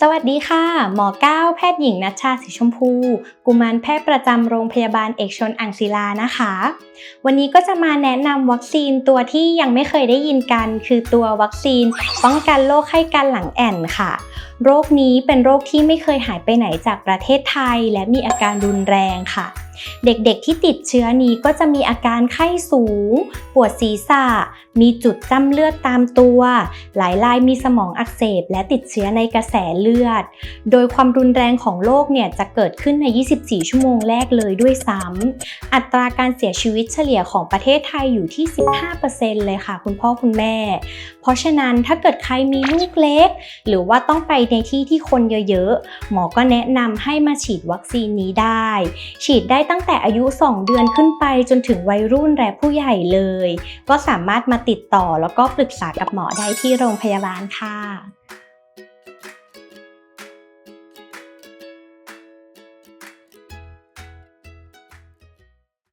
สวัสดีค่ะ หมอก้าวแพทย์หญิงนัชชาสีชมพู กุมารแพทย์ประจำโรงพยาบาลเอกชนอ่างศิลานะคะ วันนี้ก็จะมาแนะนำวัคซีนตัวที่ยังไม่เคยได้ยินกัน คือตัววัคซีนป้องกันโรคไข้กันหลังแอ่นค่ะ โรคนี้เป็นโรคที่ไม่เคยหายไปไหนจากประเทศไทย และมีอาการรุนแรงค่ะ เด็กๆที่ติดเชื้อนี้ก็จะมีอาการไข้สูง ปวดศีรษะ มีจุดจ้ำเลือดตามตัว หลายรายมีสมองอักเสบ และติดเชื้อในกระแสเลือด โดยความรุนแรงของโรคเนี่ยจะเกิดขึ้นใน 24 ชั่วโมงแรกเลยด้วยซ้ำ อัตราการเสียชีวิตเฉลี่ยของประเทศไทยอยู่ที่ 15%เลยค่ะ คุณพ่อคุณแม่ เพราะฉะนั้นถ้าเกิดใครมีลูกเล็ก หรือว่าต้องไปในที่ที่คนเยอะๆ หมอก็แนะนำให้มาฉีดวัคซีนนี้ได้ ฉีดได้ตั้งแต่อายุ 2 เดือนขึ้นไปจนถึงวัยรุ่นและผู้ใหญ่เลย ก็สามารถมาติดต่อแล้วก็ปรึกษากับหมอได้ที่โรงพยาบาลค่ะ